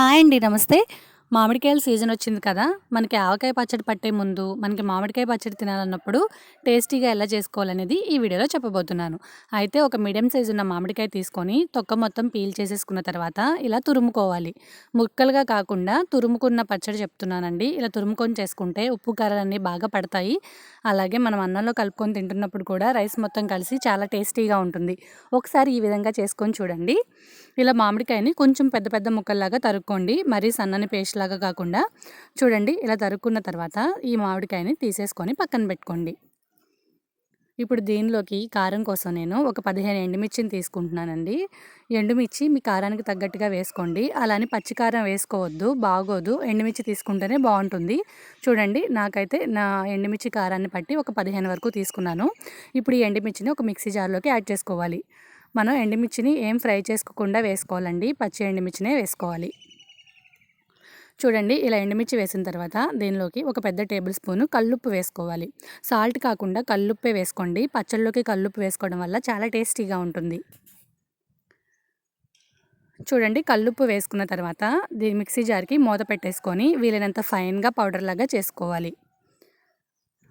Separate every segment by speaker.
Speaker 1: Hi అండి నమస్తే. మామిడికాయల season వచ్చింది కదా మనకి ఆవకాయ పచ్చడి పట్టే ముందు మనకి మామిడికాయ పచ్చడి తినాలన్నప్పుడు టేస్టీగా ఎలా చేసుకోవాలనేది ఈ వీడియోలో చెప్పబోతున్నాను. అయితే ఒక మీడియం సైజు ఉన్న మామిడికాయ తీసుకొని తొక్క మొత్తం పీల్ చేసేసుకున్న తర్వాత ఇలా తురుముకోవాలి. ముక్కలుగా కాకుండా తురుముకున్న పచ్చడి చెప్తున్నానండి. ఇలా తురుముకొని చేసుకుంటే ఉప్పు కారాలన్నీ బాగా పడతాయి. అలాగే మనం అన్నంలో కలుపుకొని తింటున్నప్పుడు కూడా రైస్ మొత్తం కలిసి చాలా టేస్టీగా ఉంటుంది. ఒకసారి ఈ విధంగా చేసుకొని చూడండి. ఇలా మామిడికాయని కొంచెం పెద్ద పెద్ద ముక్కల్లాగా తరుక్కోండి. మరీ సన్నని పేస్ట్ లాగా కాకుండా చూడండి ఇలా తరుక్కున్న తర్వాత ఈ మామిడికాయని తీసేసుకొని పక్కన పెట్టుకోండి. ఇప్పుడు దీనిలోకి కారం కోసం నేను ఒక పదిహేను ఎండుమిర్చిని తీసుకుంటున్నానండి. ఎండుమిర్చి మీ కారానికి తగ్గట్టుగా వేసుకోండి. అలానే పచ్చికారం వేసుకోవద్దు బాగోదు. ఎండుమిర్చి తీసుకుంటేనే బాగుంటుంది. చూడండి నాకైతే నా ఎండుమిర్చి కారాన్ని పట్టి ఒక పదిహేను వరకు తీసుకున్నాను. ఇప్పుడు ఈ ఎండుమిర్చిని ఒక మిక్సీ జార్లోకి యాడ్ చేసుకోవాలి. మనం ఎండుమిర్చిని ఏం ఫ్రై చేసుకోకుండా వేసుకోవాలండి. పచ్చి ఎండుమిర్చినే వేసుకోవాలి. చూడండి ఇలా ఎండుమిర్చి వేసిన తర్వాత దీనిలోకి ఒక పెద్ద టేబుల్ స్పూను కల్లుప్పు వేసుకోవాలి. సాల్ట్ కాకుండా కల్లుప్పే వేసుకోండి. పచ్చళ్ళలోకి కల్లుప్పు వేసుకోవడం వల్ల చాలా టేస్టీగా ఉంటుంది. చూడండి కల్లుప్పు వేసుకున్న తర్వాత దీని మిక్సీ జార్కి మూత పెట్టేసుకొని వీలైనంత ఫైన్గా పౌడర్ లాగా చేసుకోవాలి.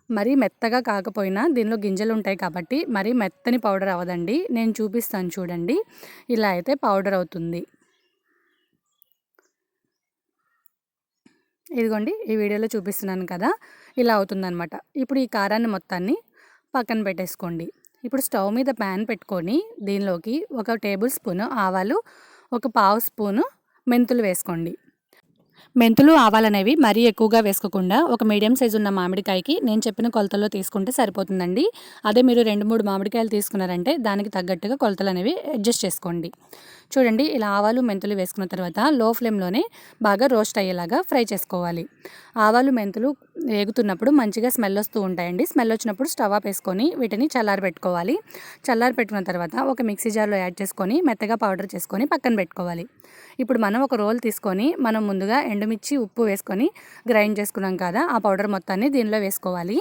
Speaker 1: మరీ మెత్తగా కాకపోయినా దీనిలో గింజలు ఉంటాయి కాబట్టి మరీ మెత్తని పౌడర్ అవ్వదండి. నేను చూపిస్తాను చూడండి. ఇలా అయితే పౌడర్ అవుతుంది. ఇదిగోండి ఈ వీడియోలో చూపిస్తున్నాను కదా ఇలా అవుతుందనమాట ఇప్పుడు ఈ కారాన్ని మొత్తాన్ని పక్కన పెట్టేసుకోండి. ఇప్పుడు స్టవ్ మీద ప్యాన్ పెట్టుకొని దీనిలోకి ఒక టేబుల్ స్పూను ఆవాలు ఒక పావు స్పూను మెంతులు వేసుకోండి. మెంతులు ఆవాలనేవి మరీ ఎక్కువగా వేసుకోకుండా ఒక మీడియం సైజు ఉన్న మామిడికాయకి నేను చెప్పిన కొలతల్లో తీసుకుంటే సరిపోతుందండి. అదే మీరు రెండు మూడు మామిడికాయలు తీసుకున్నారంటే దానికి తగ్గట్టుగా కొలతలు అనేవి అడ్జస్ట్ చేసుకోండి. చూడండి ఇలా ఆవాలు మెంతులు వేసుకున్న తర్వాత లో ఫ్లేమ్లోనే బాగా రోస్ట్ అయ్యేలాగా ఫ్రై చేసుకోవాలి. ఆవాలు మెంతులు వేగుతున్నప్పుడు మంచిగా స్మెల్ వస్తూ ఉంటాయండి. స్మెల్ వచ్చినప్పుడు స్టవ్ ఆఫ్ వేసుకొని వీటిని చల్లారి పెట్టుకోవాలి చల్లారి పెట్టుకున్న తర్వాత ఒక మిక్సీ జార్లో యాడ్ చేసుకొని మెత్తగా పౌడర్ చేసుకొని పక్కన పెట్టుకోవాలి. ఇప్పుడు మనం ఒక రోల్ తీసుకొని మనం ముందుగా ఎండుమిర్చి ఉప్పు వేసుకొని గ్రైండ్ చేసుకున్నాం కదా ఆ పౌడర్ మొత్తాన్ని దీనిలో వేసుకోవాలి.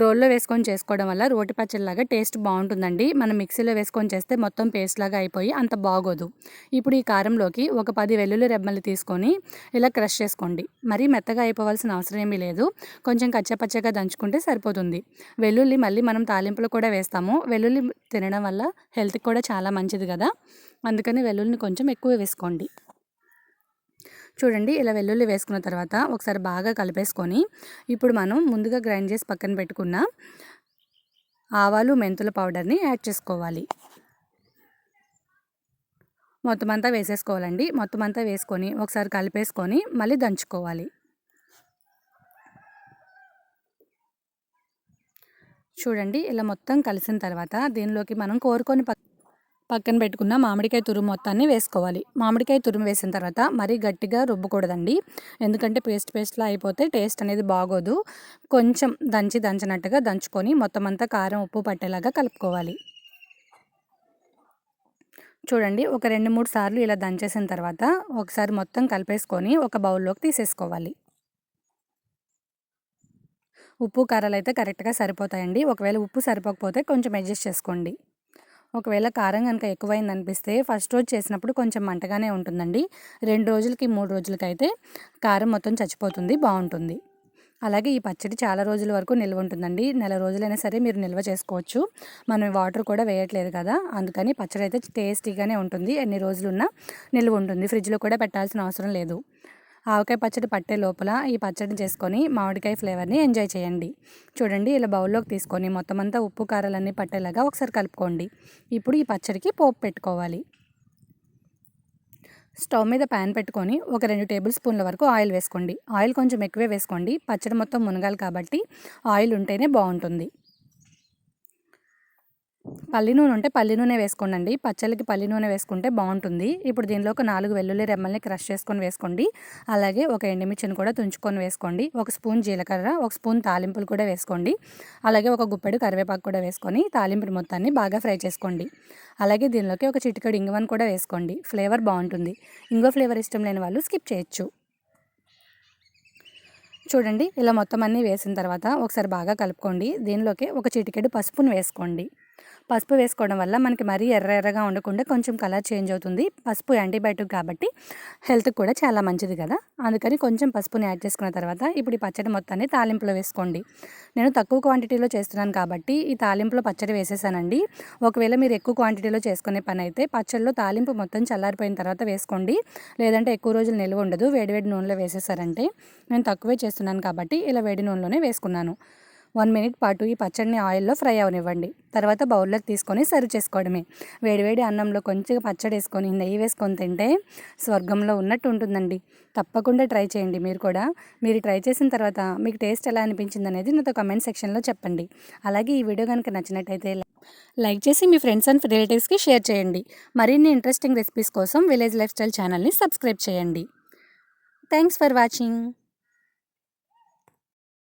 Speaker 1: రోల్లో వేసుకొని చేసుకోవడం వల్ల రోటి పచ్చడిలాగా టేస్ట్ బాగుంటుందండి. మనం మిక్సీలో వేసుకొని చేస్తే మొత్తం పేస్ట్ లాగా అయిపోయి అంత బాగోదు. ఇప్పుడు ఈ కారంలోకి ఒక పది వెల్లుల్లి రెమ్మలు తీసుకొని ఇలా క్రష్ చేసుకోండి. మరీ మెత్తగా అయిపోవాల్సిన అవసరం ఏమీ లేదు. కొంచెం కచ్చపచ్చగా దంచుకుంటే సరిపోతుంది. వెల్లుల్లి మళ్ళీ మనం తాలింపులు కూడా వేస్తాము. వెల్లుల్లి తినడం వల్ల హెల్త్కి కూడా చాలా మంచిది కదా. అందుకని వెల్లుల్లిని కొంచెం ఎక్కువ వేసుకోండి. చూడండి ఇలా వెల్లుల్లి వేసుకున్న తర్వాత ఒకసారి బాగా కలిపేసుకొని ఇప్పుడు మనం ముందుగా గ్రైండ్ చేసి పక్కన పెట్టుకున్న ఆవాలు మెంతుల పౌడర్ని యాడ్ చేసుకోవాలి. మొత్తం అంతా వేసేసుకోవాలండి. మొత్తం అంతా వేసుకొని ఒకసారి కలిపేసుకొని మళ్ళీ దంచుకోవాలి. చూడండి ఇలా మొత్తం కలిసిన తర్వాత దీనిలోకి మనం కోరుకొని పక్కన పెట్టుకున్న మామిడికాయ తురుము మొత్తాన్ని వేసుకోవాలి. మామిడికాయ తురుము వేసిన తర్వాత మరీ గట్టిగా రుబ్బకూడదండి. ఎందుకంటే పేస్ట్ పేస్ట్లా అయిపోతే టేస్ట్ అనేది బాగోదు. కొంచెం దంచి దంచినట్టుగా దంచుకొని మొత్తం అంతా కారం ఉప్పు పట్టేలాగా కలుపుకోవాలి. చూడండి ఒక రెండు మూడు సార్లు ఇలా దంచేసిన తర్వాత ఒకసారి మొత్తం కలిపేసుకొని ఒక బౌల్లోకి తీసేసుకోవాలి. ఉప్పు కారాలు అయితే కరెక్ట్గా సరిపోతాయండి. ఒకవేళ ఉప్పు సరిపోకపోతే కొంచెం అడ్జస్ట్ చేసుకోండి. ఒకవేళ కారం కనుక ఎక్కువైంది అనిపిస్తే ఫస్ట్ రోజు చేసినప్పుడు కొంచెం మంటగానే ఉంటుందండి. రెండు రోజులకి మూడు రోజులకి అయితే కారం మొత్తం చచ్చిపోతుంది బాగుంటుంది. అలాగే ఈ పచ్చడి చాలా రోజుల వరకు నిల్వ ఉంటుందండి. నెల రోజులైనా సరే మీరు నిల్వ చేసుకోవచ్చు. మనం వాటర్ కూడా వేయట్లేదు కదా అందుకని పచ్చడి అయితే టేస్టీగానే ఉంటుంది. ఎన్ని రోజులున్నా నిల్వ ఉంటుంది. ఫ్రిడ్జ్లో కూడా పెట్టాల్సిన అవసరం లేదు. ఆవకాయ పచ్చడి పట్టే లోపల ఈ పచ్చడిని చేసుకొని మామిడికాయ ఫ్లేవర్ని ఎంజాయ్ చేయండి. చూడండి ఇలా బౌల్లోకి తీసుకొని మొత్తం అంతా ఉప్పు కారాలన్నీ పట్టేలాగా ఒకసారి కలుపుకోండి. ఇప్పుడు ఈ పచ్చడికి పోపు పెట్టుకోవాలి. స్టవ్ మీద ప్యాన్ పెట్టుకొని ఒక రెండు టేబుల్ స్పూన్ల వరకు ఆయిల్ వేసుకోండి. ఆయిల్ కొంచెం ఎక్కువే వేసుకోండి. పచ్చడి మొత్తం మునగాలి కాబట్టి ఆయిల్ ఉంటేనే బాగుంటుంది. పల్లి నూనె ఉంటే పల్లి నూనె వేసుకోండి పచ్చళ్ళకి పల్లి నూనె వేసుకుంటే బాగుంటుంది. ఇప్పుడు దీనిలో ఒక నాలుగు వెల్లుల్లి రెమ్మల్ని క్రష్ చేసుకొని వేసుకోండి. అలాగే ఒక ఎండుమిర్చిని కూడా తుంచుకొని వేసుకోండి. ఒక స్పూన్ జీలకర్ర ఒక స్పూన్ తాలింపులు కూడా వేసుకోండి. అలాగే ఒక గుప్పెడు కరివేపాకు కూడా వేసుకొని తాలింపులు మొత్తాన్ని బాగా ఫ్రై చేసుకోండి. అలాగే దీనిలోకి ఒక చిటికడు ఇంగువని కూడా వేసుకోండి. ఫ్లేవర్ బాగుంటుంది. ఇంగువ ఫ్లేవర్ ఇష్టం లేని వాళ్ళు స్కిప్ చేయొచ్చు. చూడండి ఇలా మొత్తం అన్నీ వేసిన తర్వాత ఒకసారి బాగా కలుపుకోండి. దీనిలోకి ఒక చిటికెడు పసుపును వేసుకోండి. పసుపు వేసుకోవడం వల్ల మనకి మరీ ఎర్ర ఎర్రగా ఉండకుండా కొంచెం కలర్ చేంజ్ అవుతుంది. పసుపు యాంటీబయాటిక్ కాబట్టి హెల్త్కి కూడా చాలా మంచిది కదా. అందుకని కొంచెం పసుపుని యాడ్ చేసుకున్న తర్వాత ఇప్పుడు ఈ పచ్చడి మొత్తాన్ని తాలింపులో వేసుకోండి. నేను తక్కువ క్వాంటిటీలో చేస్తున్నాను కాబట్టి ఈ తాలింపులో పచ్చడి వేసేసానండి. ఒకవేళ మీరు ఎక్కువ క్వాంటిటీలో చేసుకునే పని అయితే పచ్చడిలో తాలింపు మొత్తం చల్లారిపోయిన తర్వాత వేసుకోండి. లేదంటే ఎక్కువ రోజులు నిల్వ ఉండదు. వేడివేడి నూనెలో వేసేసారంటే నేను తక్కువే చేస్తున్నాను కాబట్టి ఇలా వేడి నూనెలోనే వేసుకున్నాను. వన్ మినిట్ పాటు ఈ పచ్చడిని ఆయిల్లో ఫ్రై అవనివ్వండి. తర్వాత బౌల్లోకి తీసుకొని సర్వ్ చేసుకోవడమే. వేడివేడి అన్నంలో కొంచెం పచ్చడి వేసుకొని నెయ్యి వేసుకొని తింటే స్వర్గంలో ఉన్నట్టు ఉంటుందండి. తప్పకుండా ట్రై చేయండి మీరు కూడా. మీరు ట్రై చేసిన తర్వాత మీకు టేస్ట్ ఎలా అనిపించింది అనేది నాతో కమెంట్ సెక్షన్లో చెప్పండి. అలాగే ఈ వీడియో కనుక నచ్చినట్టయితే లైక్ చేసి మీ ఫ్రెండ్స్ అండ్ రిలేటివ్స్కి షేర్ చేయండి. మరిన్ని ఇంట్రెస్టింగ్ రెసిపీస్ కోసం విలేజ్ లైఫ్ స్టైల్ ఛానల్ని సబ్స్క్రైబ్ చేయండి. Thanks for watching.